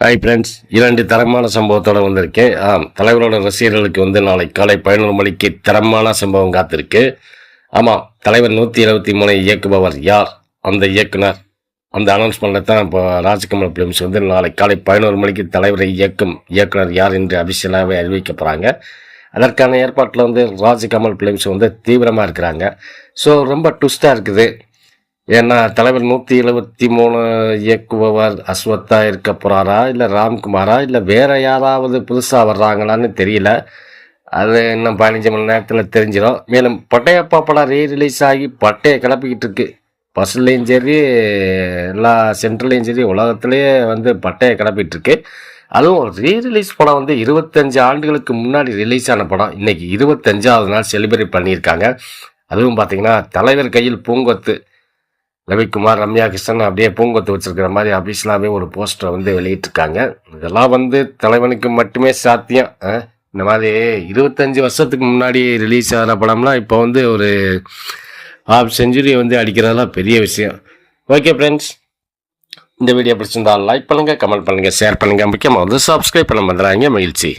Hi friends இரண்டு தரமான சம்பவத்தோட வந்திருக்கேன். ஆம் தலைவரோட ரசிகர்களுக்கு வந்து நாளை காலை பதினொரு மணிக்கு தரமான சம்பவம் காத்திருக்கு. ஆமாம் தலைவர் நூற்றி இருபத்தி மூணை இயக்குபவர் யார்? அந்த இயக்குனர் அந்த அனௌன்ஸ்மெண்ட்டில் தான் இப்போ ராஜ்கமல் ஃபிலிம்ஸ் வந்து நாளை காலை பதினோரு மணிக்கு தலைவரை இயக்கும் இயக்குனர் யார் என்று அபிஷியலாகவே அறிவிக்க போகிறாங்க அதற்கான ஏற்பாட்டில் வந்து ராஜ்கமல் ஃபிலிம்ஸ் வந்து தீவிரமாக இருக்கிறாங்க. ஸோ ரொம்ப ட்விஸ்ட்டாக இருக்குது. ஏன்னா தலைவர் நூற்றி எழுபத்தி மூணு இயக்குபவர் அஸ்வத்தா இருக்க போகிறாரா இல்லை ராம்குமாரா இல்லை வேற யாராவது புதுசாக வர்றாங்களான்னு தெரியல. அது இன்னும் பதினஞ்சு மணி நேரத்தில் தெரிஞ்சிடும் மேலும் பட்டையப்பா படம் ரீ ரிலீஸ் ஆகி பட்டையை கிளப்பிக்கிட்டு இருக்கு பஸ்லேயும் சரி எல்லா சென்ட்ரல்லையும் சரி உலகத்துலேயே வந்து பட்டையை கிளப்பிட்டு இருக்கு அதுவும் ரீ ரிலீஸ் படம் வந்து இருபத்தஞ்சு ஆண்டுகளுக்கு முன்னாடி ரிலீஸ் ஆன படம். இன்னைக்கு இருபத்தஞ்சாவது நாள் செலிப்ரேட் பண்ணியிருக்காங்க. அதுவும் பார்த்தீங்கன்னா தலைவர் கையில் பூங்கொத்து. ரவிக்குமார் ரம்யா கிருஷ்ணன் அப்படியே பூங்கொத்து வச்சிருக்கிற மாதிரி அபிஷியலாகவே ஒரு போஸ்டரை வந்து வெளியிட்டிருக்காங்க. இதெல்லாம் வந்து தலைவனுக்கு மட்டுமே சாத்தியம். இந்த மாதிரி இருபத்தஞ்சி வருஷத்துக்கு முன்னாடி ரிலீஸ் ஆகிற படம்லாம் இப்போ வந்து ஒரு ஹாஃப் செஞ்சுரி வந்து அடிக்கிறதெல்லாம் பெரிய விஷயம். ஓகே ஃப்ரெண்ட்ஸ் இந்த வீடியோ பிடிச்சிருந்தால் லைக் பண்ணுங்கள் கமெண்ட் பண்ணுங்கள் ஷேர் பண்ணுங்கள் முக்கியமாக வந்து சப்ஸ்கிரைப் பண்ண வந்துடுறாங்க மகிழ்ச்சி.